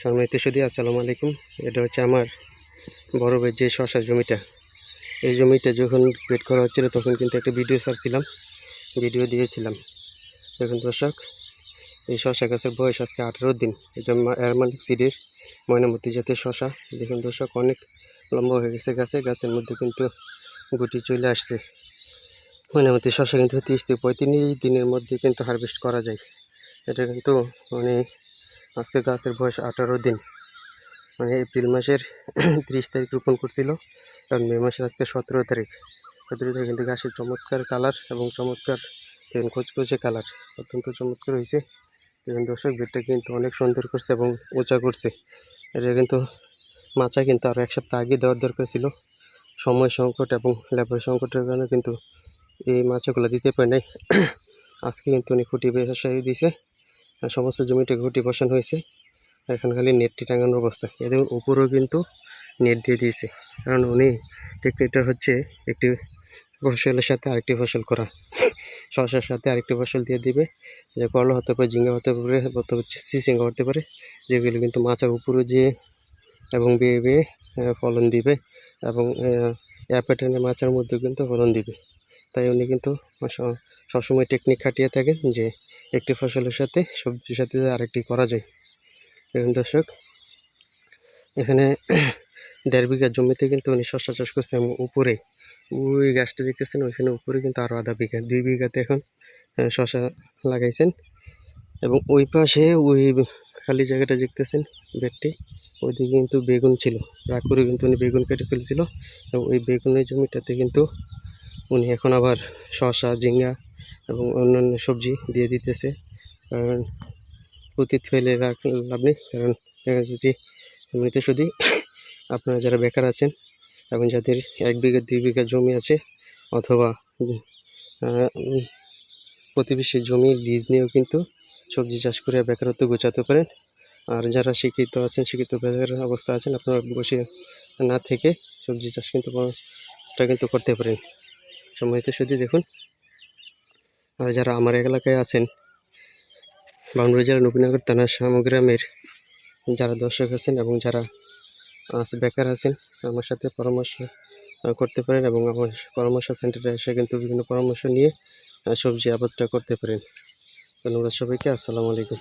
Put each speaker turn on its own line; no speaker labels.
সম্মানিত সুদী আসসালামু আলাইকুম। এটা হচ্ছে আমার বড় ভাই যে শশা জমিটা। এই জমিটা যখন পেট করা হচ্ছিল, তখন কিন্তু একটা ভিডিও ছাড়ছিলাম, ভিডিও দিয়েছিলাম। দেখুন দর্শক, এই শশা গাছের বয়স আজকে আঠেরো দিন। এটা এয়ারমালিক সিডির ময়নামতি জাতের শশা। দেখুন দর্শক, অনেক লম্বা হয়ে গেছে গাছে। গাছের মধ্যে কিন্তু গুটি চলে আসছে। ময়নামতি শশা কিন্তু তিরিশ থেকে পঁয়ত্রিশ দিনের মধ্যে কিন্তু হারভেস্ট করা যায়। এটা কিন্তু মানে আজকে গাছের বয়স আঠারো দিন। মানে এপ্রিল মাসের তিরিশ তারিখ রোপণ করছিল কারণ মে মাসের আজকে সতেরো তারিখ। সতেরো তারিখ কিন্তু গাছের চমৎকার কালার এবং চমৎকার দেখুন কুচকুচে কালার। অত্যন্ত চমৎকার হয়েছে। দেখুন দর্শক বেডটা কিন্তু অনেক সুন্দর করছে এবং উঁচা করছে। এটা কিন্তু মাচা কিন্তু আরও এক সপ্তাহ আগে দেওয়ার দরকার ছিল। সময় সংকট এবং লেবার সংকটের কারণে কিন্তু এই মাচাগুলো দিতে পারে নাই। আজকে কিন্তু উনি খুঁটি দিছে আর সমস্ত জমিতে ঘুটি বসানো হয়েছে। এখন খালি নেটটি টাঙানোর অবস্থা। এদের উপরেও কিন্তু নেট দিয়ে দিয়েছে। কারণ উনি টেকনিকটা হচ্ছে একটি ফসলের সাথে আরেকটি ফসল করা। শশার সাথে আরেকটি ফসল দিয়ে দিবে। যে করলা হতে পারে, ঝিঙ্গা হতে পারে অথবা সিসিঙ্গা হতে পারে, যেগুলো কিন্তু মাছের উপরে যেয়ে এবং বেয়ে বেয়ে ফলন দিবে এবং অ্যাপেটেনের মাছের মধ্যে কিন্তু ফলন দিবে। তাই উনি কিন্তু সবসময় টেকনিক খাটিয়ে থাকেন যে একটি ফসলের সাথে সবজির সাথে আরেকটি করা যায়। দেখুন দর্শক, এখানে দেড় বিঘা জমিতে কিন্তু উনি শস্য চাষ করছে এবং উপরে ওই গাছটা দেখতেছেন, ওইখানে উপরে কিন্তু আরও আধা বিঘা, দুই বিঘাতে এখন শশা লাগাইছেন এবং ওই পাশে ওই খালি জায়গাটা দেখতেছেন বেডটি, ওইদিকে কিন্তু বেগুন ছিল, রাগ করে কিন্তু উনি বেগুন কেটে ফেলছিল এবং ওই বেগুনের জমিটাতে কিন্তু উনি এখন আবার শশা ঝিঙ্গা এবং অন্যান্য সবজি দিয়ে দিতেছে। কারণ অতীত ফেলে রাখ, লাভ নেই। কারণ দেখা যাচ্ছে যে এমনিতে শুধু আপনারা যারা বেকার আছেন এবং যাদের এক বিঘা, দুই বিঘা জমি আছে অথবা প্রতিবেশী জমি লিজ নিয়েও কিন্তু সবজি চাষ করে বেকারত্ব গোছাতে পারেন। আর যারা শিক্ষিত আছেন, শিক্ষিত বেকার অবস্থা আছেন, আপনারা বসে না থেকে সবজি চাষ কিন্তু কিন্তু করতে পারেন। সময়তে শুধু দেখুন। আর যারা আমার এলাকায় আছেন বাউন্ডারি জেলা নবীনগর থানা সামগ্রামের যারা দর্শক আছেন এবং যারা বেকার আছেন, আমার সাথে পরামর্শ করতে পারেন এবং আমার পরামর্শ সেন্টারে এসে কিন্তু বিভিন্ন পরামর্শ নিয়ে সবজি আবাদটা করতে পারেন। ধন্যবাদ সবাইকে, আসসালামু আলাইকুম।